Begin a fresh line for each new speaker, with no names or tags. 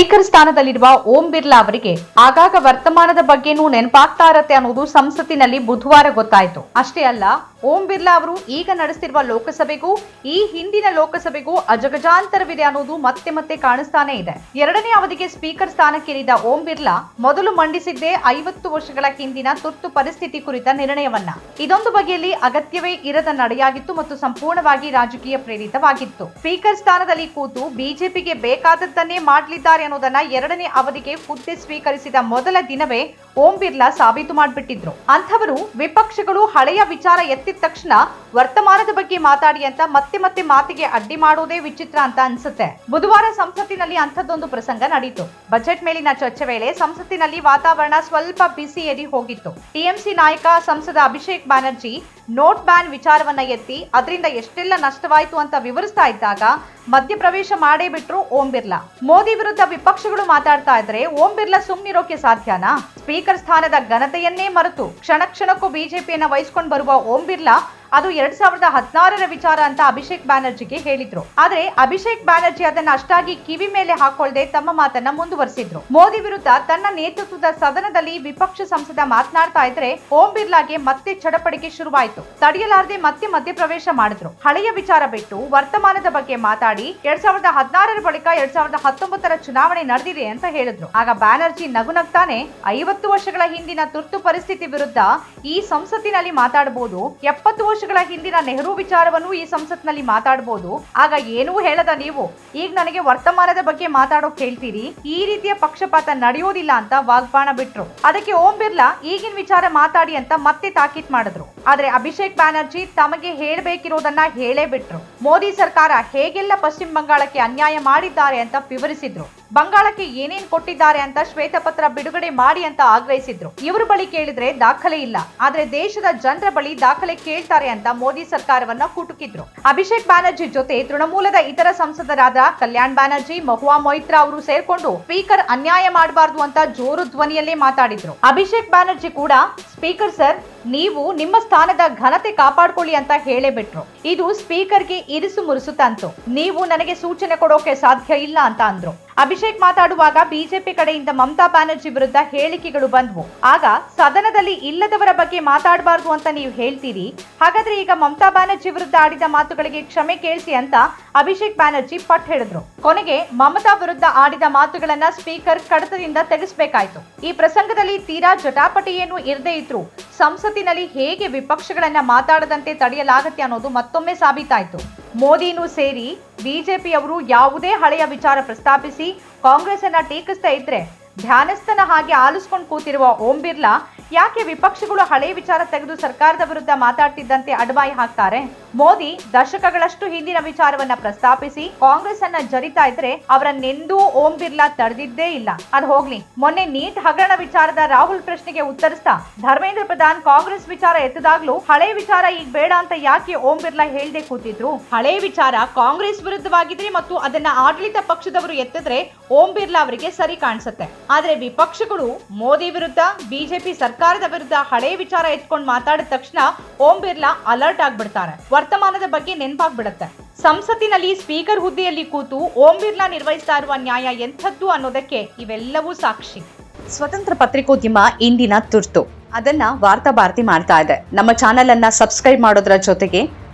Speaker ಸ್ಥಾನದಲ್ಲಿರುವ ಓಂ ಬಿರ್ಲಾ ಅವರಿಗೆ ಆಗಾಗ ವರ್ತಮಾನದ ಬಗ್ಗೆನೂ ನೆನಪಾಗ್ತಾ ಇರತ್ತೆ ಅನ್ನೋದು ಸಂಸತ್ತಿನಲ್ಲಿ ಬುಧವಾರ ಗೊತ್ತಾಯಿತು. ಅಷ್ಟೇ ಅಲ್ಲ ಓಂ ಬಿರ್ಲಾ ಅವರು ಈಗ ನಡೆಸ್ತಿರುವ ಲೋಕಸಭೆಗೂ, ಈ ಹಿಂದಿನ ಲೋಕಸಭೆಗೂ ಅಜಗಜಾಂತರವಿದೆ ಅನ್ನೋದು ಮತ್ತೆ ಮತ್ತೆ ಕಾಣಿಸ್ತಾನೆ ಇದೆ. ಎರಡನೇ ಅವಧಿಗೆ ಸ್ಪೀಕರ್ ಸ್ಥಾನಕ್ಕೇರಿದ ಓಂ ಬಿರ್ಲಾ ಮೊದಲು ಮಂಡಿಸಿದ್ದೇ ಐವತ್ತು ವರ್ಷಗಳ ಹಿಂದಿನ ತುರ್ತು ಪರಿಸ್ಥಿತಿ ಕುರಿತ ನಿರ್ಣಯವನ್ನ. ಇದೊಂದು ಬಗೆಯಲ್ಲಿ ಅಗತ್ಯವೇ ಇರದ ನಡೆಯಾಗಿತ್ತು ಮತ್ತು ಸಂಪೂರ್ಣವಾಗಿ ರಾಜಕೀಯ ಪ್ರೇರಿತವಾಗಿತ್ತು. ಸ್ಪೀಕರ್ ಸ್ಥಾನದಲ್ಲಿ ಕೂತು ಬಿಜೆಪಿಗೆ ಬೇಕಾದದ್ದನ್ನೇ ಮಾಡಲಿದ್ದಾರೆ ಅನ್ನೋದನ್ನ ಎರಡನೇ ಅವಧಿಗೆ ಹುದ್ದೆ ಸ್ವೀಕರಿಸಿದ ಮೊದಲ ದಿನವೇ ಓಂ ಬಿರ್ಲಾ ಸಾಬೀತು ಮಾಡಿಬಿಟ್ಟಿದ್ರು. ಅಂಥವರು ವಿಪಕ್ಷಗಳು ಹಳೆಯ ವಿಚಾರ ಎತ್ತಿದ ತಕ್ಷಣ ವರ್ತಮಾನದ ಬಗ್ಗೆ ಮಾತಾಡಿ ಅಂತ ಮತ್ತೆ ಮತ್ತೆ ಮಾತಿಗೆ ಅಡ್ಡಿ ಮಾಡೋದೇ ವಿಚಿತ್ರ ಅಂತ ಅನ್ಸುತ್ತೆ. ಬುಧವಾರ ಸಂಸತ್ತಿನಲ್ಲಿ ಅಂಥದ್ದೊಂದು ಪ್ರಸಂಗ ನಡೆಯಿತು ಬಜೆಟ್ ಮೇಲಿನ ಚರ್ಚೆ ವೇಳೆ ಸಂಸತ್ತಿನಲ್ಲಿ ವಾತಾವರಣ ಸ್ವಲ್ಪ ಬಿಸಿ ಏರಿ ಹೋಗಿತ್ತು. ಟಿಎಂಸಿ ನಾಯಕ ಸಂಸದ ಅಭಿಷೇಕ್ ಬ್ಯಾನರ್ಜಿ ನೋಟ್ ಬ್ಯಾನ್ ವಿಚಾರವನ್ನ ಎತ್ತಿ, ಅದರಿಂದ ಎಷ್ಟೆಲ್ಲ ನಷ್ಟವಾಯಿತು ಅಂತ ವಿವರಿಸ್ತಾ ಇದ್ದಾಗ ಮಧ್ಯಪ್ರವೇಶ ಮಾಡೇ ಬಿಟ್ರು ಓಂ ಬಿರ್ಲಾ. ಮೋದಿ ವಿರುದ್ಧ ವಿಪಕ್ಷಗಳು ಮಾತಾಡ್ತಾ ಇದ್ರೆ ಓಂ ಬಿರ್ಲಾ ಸುಮ್ನಿರೋಕೆ ಸಾಧ್ಯನಾ? ಸ್ಪೀಕರ್ ಸ್ಥಾನದ ಘನತೆಯನ್ನೇ ಮರೆತು ಕ್ಷಣ ಕ್ಷಣಕ್ಕೂ ಬಿಜೆಪಿಯನ್ನ ವಹಿಸ್ಕೊಂಡು ಬರುವ ಓಂ ಬಿರ್ಲಾ ಅದು ಎರಡ್ ಸಾವಿರದ ಹದಿನಾರರ ವಿಚಾರ ಅಂತ ಅಭಿಷೇಕ್ ಬ್ಯಾನರ್ಜಿಗೆ ಹೇಳಿದ್ರು. ಆದ್ರೆ ಅಭಿಷೇಕ್ ಬ್ಯಾನರ್ಜಿ ಅದನ್ನ ಅಷ್ಟಾಗಿ ಕಿವಿ ಮೇಲೆ ಹಾಕೊಳ್ಳದೆ ತಮ್ಮ ಮಾತನ್ನ ಮುಂದುವರೆಸಿದ್ರು. ಮೋದಿ ವಿರುದ್ಧ ತನ್ನ ನೇತೃತ್ವದ ಸದನದಲ್ಲಿ ವಿಪಕ್ಷ ಸಂಸದ ಮಾತನಾಡ್ತಾ ಇದ್ರೆ ಓಂ ಬಿರ್ಲಾಗೆ ಮತ್ತೆ ಚಡಪಡಿಕೆ ಶುರುವಾಯಿತು. ತಡೆಯಲಾರದೆ ಮತ್ತೆ ಮಧ್ಯಪ್ರವೇಶ ಮಾಡಿದ್ರು. ಹಳೆಯ ವಿಚಾರ ಬಿಟ್ಟು ವರ್ತಮಾನದ ಬಗ್ಗೆ ಮಾತಾಡಿ ಎರಡ್ ಸಾವಿರದ ಹದಿನಾರರ ಬಳಿಕ ಎರಡ್ ಸಾವಿರದ ಹತ್ತೊಂಬತ್ತರ ಚುನಾವಣೆ ನಡೆದಿದೆ ಅಂತ ಹೇಳಿದ್ರು. ಆಗ ಬ್ಯಾನರ್ಜಿ ನಗು ನಗ್ತಾನೆ ಐವತ್ತು ವರ್ಷಗಳ ಹಿಂದಿನ ತುರ್ತು ಪರಿಸ್ಥಿತಿ ವಿರುದ್ಧ ಈ ಸಂಸತ್ತಿನಲ್ಲಿ ಮಾತಾಡಬಹುದು ಎಪ್ಪತ್ತು ವರ್ಷಗಳ ಹಿಂದಿನ ನೆಹರು ವಿಚಾರವನ್ನು ಈ ಸಂಸತ್ನಲ್ಲಿ ಮಾತಾಡಬಹುದು ಆಗ ಏನೂ ಹೇಳದ ನೀವು. ಈಗ ನನಗೆ ವರ್ತಮಾನದ ಬಗ್ಗೆ ಮಾತಾಡೋಕ್ ಹೇಳ್ತೀರಿ. ಈ ರೀತಿಯ ಪಕ್ಷಪಾತ ನಡೆಯೋದಿಲ್ಲ ಅಂತ ವಾಗ್ಬಾಣ ಬಿಟ್ರು. ಅದಕ್ಕೆ ಓಂ ಬಿರ್ಲಾ, ಈಗಿನ ವಿಚಾರ ಮಾತಾಡಿ ಅಂತ ಮತ್ತೆ ತಾಕೀತ್ ಮಾಡಿದ್ರು. ಆದ್ರೆ ಅಭಿಷೇಕ್ ಬ್ಯಾನರ್ಜಿ ತಮಗೆ ಹೇಳಬೇಕಿರೋದನ್ನ ಹೇಳೇ ಬಿಟ್ರು. ಮೋದಿ ಸರ್ಕಾರ ಹೇಗೆಲ್ಲ ಪಶ್ಚಿಮ ಬಂಗಾಳಕ್ಕೆ ಅನ್ಯಾಯ ಮಾಡಿದ್ದಾರೆ ಅಂತ ವಿವರಿಸಿದ್ರು. ಬಂಗಾಳಕ್ಕೆ ಏನೇನ್ ಕೊಟ್ಟಿದ್ದಾರೆ ಅಂತ ಶ್ವೇತಪತ್ರ ಬಿಡುಗಡೆ ಮಾಡಿ ಅಂತ ಆಗ್ರಹಿಸಿದ್ರು. ಇವ್ರ ಬಳಿ ಕೇಳಿದ್ರೆ ದಾಖಲೆ ಇಲ್ಲ. ಆದ್ರೆ ದೇಶದ ಜನರ ಬಳಿ ದಾಖಲೆ ಕೇಳ್ತಾರೆ ಅಂತ ಮೋದಿ ಸರ್ಕಾರವನ್ನ ಕುಟುಕಿದ್ರು. ಅಭಿಷೇಕ್ ಬ್ಯಾನರ್ಜಿ ಜೊತೆ ತೃಣಮೂಲದ ಇತರ ಸಂಸದರಾದ ಕಲ್ಯಾಣ್ ಬ್ಯಾನರ್ಜಿ, ಮಹುವಾ ಮೊಯಿತ್ರಾ ಅವರು ಸೇರ್ಕೊಂಡು ಸ್ಪೀಕರ್ ಅನ್ಯಾಯ ಮಾಡಬಾರ್ದು ಅಂತ ಜೋರು ಧ್ವನಿಯಲ್ಲೇ ಮಾತಾಡಿದ್ರು. ಅಭಿಷೇಕ್ ಬ್ಯಾನರ್ಜಿ ಕೂಡ ಸ್ಪೀಕರ್ ಸರ್, ನೀವು ನಿಮ್ಮ ಸ್ಥಾನದ ಘನತೆ ಕಾಪಾಡ್ಕೊಳ್ಳಿ ಅಂತ ಹೇಳೇ ಬಿಟ್ರು ಇದು ಸ್ಪೀಕರ್ಗೆ ಇರಿಸು ಮುರುಸು ತಂತು. ನೀವು ನನಗೆ ಸೂಚನೆ ಕೊಡೋಕೆ ಸಾಧ್ಯ ಇಲ್ಲ ಅಂತ ಅಂದ್ರು. ಅಭಿಷೇಕ್ ಮಾತಾಡುವಾಗ ಬಿಜೆಪಿ ಕಡೆಯಿಂದ ಮಮತಾ ಬ್ಯಾನರ್ಜಿ ವಿರುದ್ಧ ಹೇಳಿಕೆಗಳು ಬಂದ್ವು. ಆಗ, ಸದನದಲ್ಲಿ ಇಲ್ಲದವರ ಬಗ್ಗೆ ಮಾತಾಡಬಾರ್ದು ಅಂತ ನೀವು ಹೇಳ್ತೀರಿ? ಹಾಗಾದ್ರೆ ಈಗ ಮಮತಾ ಬ್ಯಾನರ್ಜಿ ವಿರುದ್ಧ ಆಡಿದ ಮಾತುಗಳಿಗೆ ಕ್ಷಮೆ ಕೇಳಿಸಿ ಅಂತ ಅಭಿಷೇಕ್ ಬ್ಯಾನರ್ಜಿ ಪಟ್ ಹೇಳಿದ್ರು ಕೊನೆಗೆ ಮಮತಾ ವಿರುದ್ಧ ಆಡಿದ ಮಾತುಗಳನ್ನ ಸ್ಪೀಕರ್ ಕಡತದಿಂದ ತೆಗೆಸಬೇಕಾಯ್ತು. ಈ ಪ್ರಸಂಗದಲ್ಲಿ ತೀರಾ ಜಟಾಪಟಿ ಏನು ಇರದೇ ಸಂಸತ್ತಿನಲ್ಲಿ ಹೇಗೆ ವಿಪಕ್ಷಗಳನ್ನ ಮಾತಾಡದಂತೆ ತಡೆಯಲಾಗತ್ತೆ ಅನ್ನೋದು ಮತ್ತೊಮ್ಮೆ ಸಾಬೀತಾಯ್ತು. ಮೋದಿನೂ ಸೇರಿ ಬಿಜೆಪಿಯವರು ಯಾವುದೇ ಹಳೆಯ ವಿಚಾರ ಪ್ರಸ್ತಾಪಿಸಿ ಕಾಂಗ್ರೆಸ್ ಅನ್ನ ಟೀಕಿಸ್ತಾ ಇದ್ರೆ ಧ್ಯಾನಸ್ಥನ ಹಾಗೆ ಆಲಿಸ್ಕೊಂಡು ಕೂತಿರುವ ಓಂ ಬಿರ್ಲಾ, ಯಾಕೆ ವಿಪಕ್ಷಗಳು ಹಳೆ ವಿಚಾರ ತೆಗೆದು ಸರ್ಕಾರದ ವಿರುದ್ಧ ಮಾತಾಡ್ತಿದ್ದಂತೆ ಅಡ್ವಾಯಿ ಹಾಕ್ತಾರೆ? ಮೋದಿ ದಶಕಗಳಷ್ಟು ಹಿಂದಿನ ವಿಚಾರವನ್ನ ಪ್ರಸ್ತಾಪಿಸಿ ಕಾಂಗ್ರೆಸ್ ಅನ್ನ ಜರಿತಾ ಇದ್ರೆ ಅವರನ್ನೆಂದೂ ಓಂ ಬಿರ್ಲಾ ತಡೆದಿದ್ದೇ ಇಲ್ಲ. ಅದು ಹೋಗ್ಲಿ. ಮೊನ್ನೆ ನೀಟ್ ಹಗರಣ ವಿಚಾರದ ರಾಹುಲ್ ಪ್ರಶ್ನೆಗೆ ಉತ್ತರಿಸ್ತಾ, ಧರ್ಮೇಂದ್ರ ಪ್ರಧಾನ್ ಕಾಂಗ್ರೆಸ್ ವಿಚಾರ ಎತ್ತದಾಗ್ಲೂ ಹಳೆ ವಿಚಾರ ಈಗ ಬೇಡ ಅಂತ ಯಾಕೆ ಓಂ ಬಿರ್ಲಾ ಹೇಳದೆ ಕೂತಿದ್ರು? ಹಳೆ ವಿಚಾರ ಕಾಂಗ್ರೆಸ್ ವಿರುದ್ಧವಾಗಿದ್ರೆ ಮತ್ತು ಅದನ್ನ ಆಡಳಿತ ಪಕ್ಷದವರು ಎತ್ತಿದ್ರೆ ಓಂ ಬಿರ್ಲಾ ಅವರಿಗೆ ಸರಿ ಕಾಣಿಸುತ್ತೆ. ಆದ್ರೆ ವಿಪಕ್ಷಗಳು ಮೋದಿ ವಿರುದ್ಧ, ಬಿಜೆಪಿ ಸರ್ಕಾರದ ವಿರುದ್ಧ ಹಳೆ ವಿಚಾರ ಎತ್ಕೊಂಡು ಮಾತಾಡಿದ ತಕ್ಷಣ ಓಂ ಬಿರ್ಲಾ ಅಲರ್ಟ್ ಆಗ್ಬಿಡ್ತಾರೆ. ವರ್ತಮಾನದ ಬಗ್ಗೆ ನೆನಪಾಗ್ಬಿಡುತ್ತೆ. ಸಂಸತ್ತಿನಲ್ಲಿ ಸ್ಪೀಕರ್ ಹುದ್ದೆಯಲ್ಲಿ ಕೂತು ಓಂ ಬಿರ್ಲಾ ನಿರ್ವಹಿಸ್ತಾ ಇರುವ ನ್ಯಾಯ ಎಂಥದ್ದು ಅನ್ನೋದಕ್ಕೆ ಇವೆಲ್ಲವೂ ಸಾಕ್ಷಿ. ಸ್ವತಂತ್ರ ಪತ್ರಿಕೋದ್ಯಮ ಇಂದಿನ ತುರ್ತು. ಅದನ್ನ ವಾರ್ತಾ ಭಾರತಿ ಮಾಡ್ತಾ ಇದೆ. ನಮ್ಮ ಚಾನೆಲ್ ಅನ್ನ ಸಬ್ಸ್ಕ್ರೈಬ್ ಮಾಡೋದ್ರ ಜೊತೆಗೆ